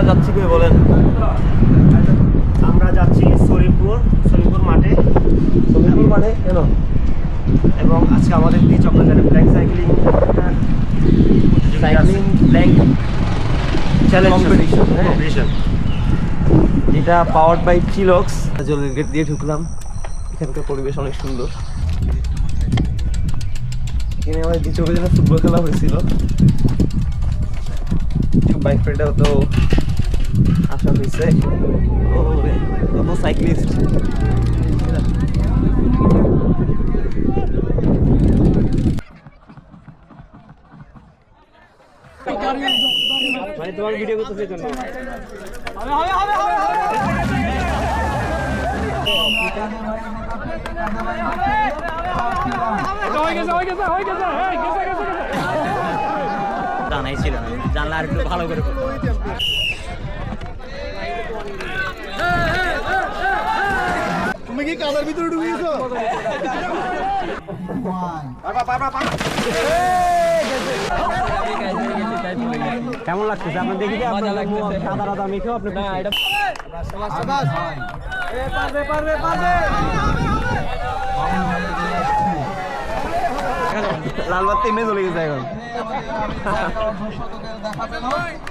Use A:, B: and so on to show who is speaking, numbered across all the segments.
A: আমরা যাচ্ছি কই বলেন?
B: আমরা যাচ্ছি সরিপুর সরিপুর মাঠে।
A: সমিপুর মাঠে কেন?
B: এবং আজকে আমাদের দিয়ে চক্রাচারে black cycling
A: cycling
B: challenge. Competition
A: যেটা পাওয়ার্ড বাই চিলক্স জলের গেট দিয়ে ঢুকলাম। এখানকার পরিবেশ অনেক সুন্দর। এখানে আমাদের দ্বিতীয় ফুটবল খেলা হয়েছিল। বাইক ফ্রেন্ডাও তো আসা হয়েছে। কত সাইক্লিস্ট।
B: মানে তোমার ভিডিও
A: জানলে আর একটু ভালো করে করতে
C: তুমি কি কাদার ভিতরে ঢুকে গেছো
B: কেমন লাগতেছে? আপনার দেখি সাদা রাদা মেখেও আপনি না এটা
A: লাল বাতি এমনি চলে গেছে এখন।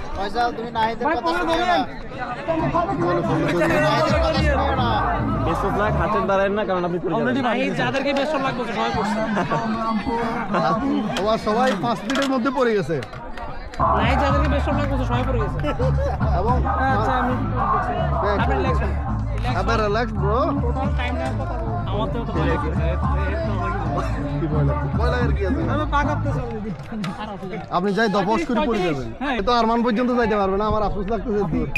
C: ফয়সাল তুমি নাহিদের কথা শুনিও না বলো, বলো, বলো, নাহিদের কথা শুনিও না।
A: বেস্ট অফ লাক হাতের দাঁড়ায় না কারণ আপনি অলরেডি
B: যাদেরকে বেশ লাগবে সবাই করছে।
C: তোমার সবাই পাঁচ মিনিটের মধ্যে পড়ে গেছে।
B: নাই যাদেরকে বেশ লাগবে সবাই পড়ে গেছে।
C: এবং
B: আচ্ছা আমি
C: আপনি আবার রিল্যাক্স ব্রো
B: আমার তো ভয়
C: আপনি যাই দপস করে পড়ে যাবেন। তো আরমান পর্যন্ত যাইতে পারবেন না আমার আফসোস লাগতেছে দূর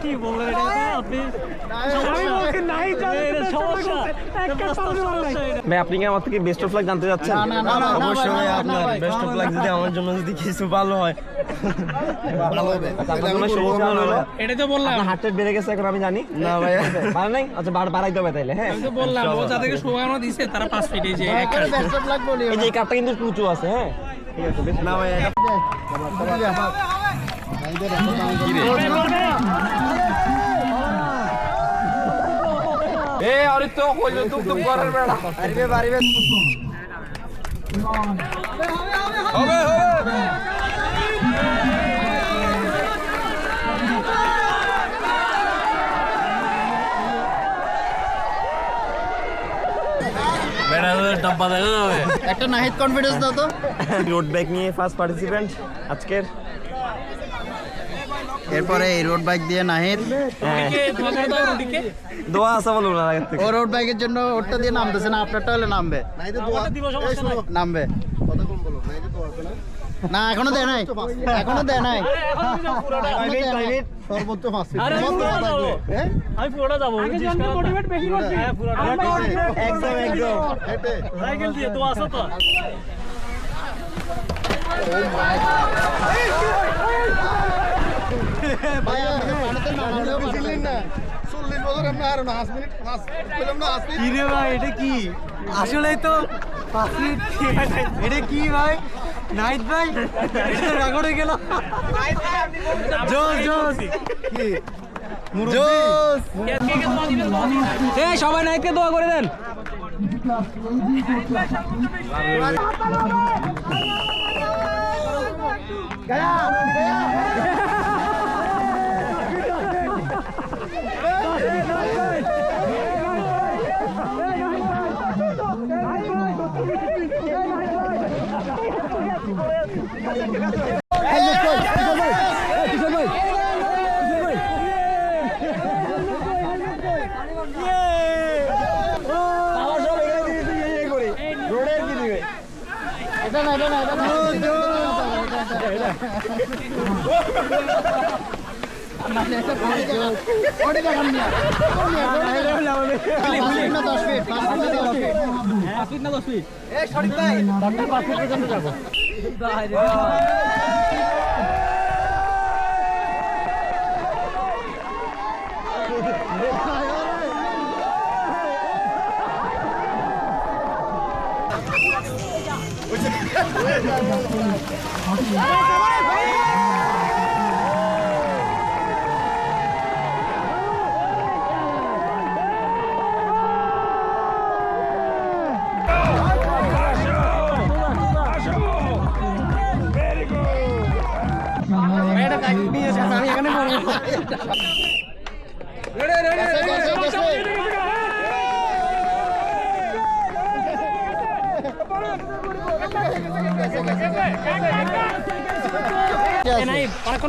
B: কি এটা আপনি
A: ভাই কি আমার থেকে বেস্ট অফ লাক জানতে চাচ্ছেন
C: না, না, না, না,
A: অবশ্যই আপনার বেস্ট অফ লাক যদি আমার জন্য যদি কিছু ভালো হয়
C: ভালো
B: এটা তো বললাম
A: হার্ট বেড়ে গেছে এখন আমি জানি না ভাই বাড়া নাই আচ্ছা বাড় বাড়াইতে হবে তাইলে হ্যাঁ
B: আমি তো বললাম ও যাদেরকে শুভকামনা দিছে তারা পাঁচ ফিট এই যে
C: এখানে বেস্ট অফ লাক বলি
A: এই যে কার্ডটা কিন্তু উঁচু আছে হ্যাঁ ঠিক আছে বেশ না ভাই
B: এ আরে তো কইলো তুক তুক করার বেড়া।
A: পারিবে পারিবে
B: হবে হবে
C: একটা নাহিদ কনফিডেন্স দাও তো।
A: রোড বাইক নিয়ে ফার্স্ট পার্টিসিপেন্ট আজকের।
C: এরপরে এই রোড বাইক দিয়ে নাহিদ।
A: হ্যাঁ। দোয়া আছে বলুন
C: ও রোড বাইকের জন্য ওরটা দিয়ে নামতেছে না আপনারটা হলে নামবে। নামবে। না? এখনও দেয় নাই। এখনও দেয় নাই। সর্বোচ্চ পাঁচ। ফিট।
B: আরে
C: কত
B: পুরোটা
C: থাকবে?
B: যাব। আমি পুরোটা যাব মোটিভেট বেশি করছি
A: একদম একদম।
B: সাইকেল দিয়ে তো। আসো তো
C: ভাই, আপনি পানিতে নামালেও পারবেন না। চল্লিশ বছর আপনি আর না, পাঁচ মিনিট, পাঁচ- বললাম না, পাঁচ মিনিট।
A: রে ভাই এটা কি? আসলে তো এটা কি ভাই? নাইট ভাই? রেকর্ডে গেল। জোস জোস জোস এই সবাই নাইটকে দোয়া করে দেন। আমার সব এখানে দিয়ে দিয়ে ইয়ে করে রোডের কি দিবে
C: এটা না, এটা না, এটা না। ওটা দেখান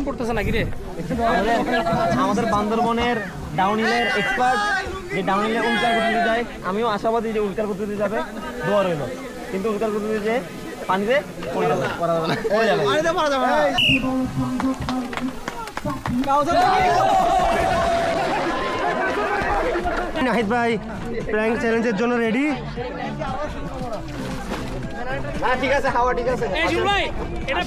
B: পড়তেছে নাকি রে
A: আমাদের বান্দরবনের ডাউনহিলের এক্সপার্ট যে ডাউনহিলে উল্কার করতে যায়, আমিও আশাবাদী যে উল্কার করতে যাবে, দোয়া রইল। কিন্তু উল্কার করতে যে পানিতে পড়ে যাবে, পড়া যাবে
D: নাহিদ ভাই প্র্যাঙ্ক চ্যালেঞ্জের জন্য রেডি
A: হ্যাঁ ঠিক আছে হাওয়া ঠিক আছে।
B: এই জুল ভাই এটা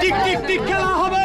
D: টিক টিক টিক খেলা হবে।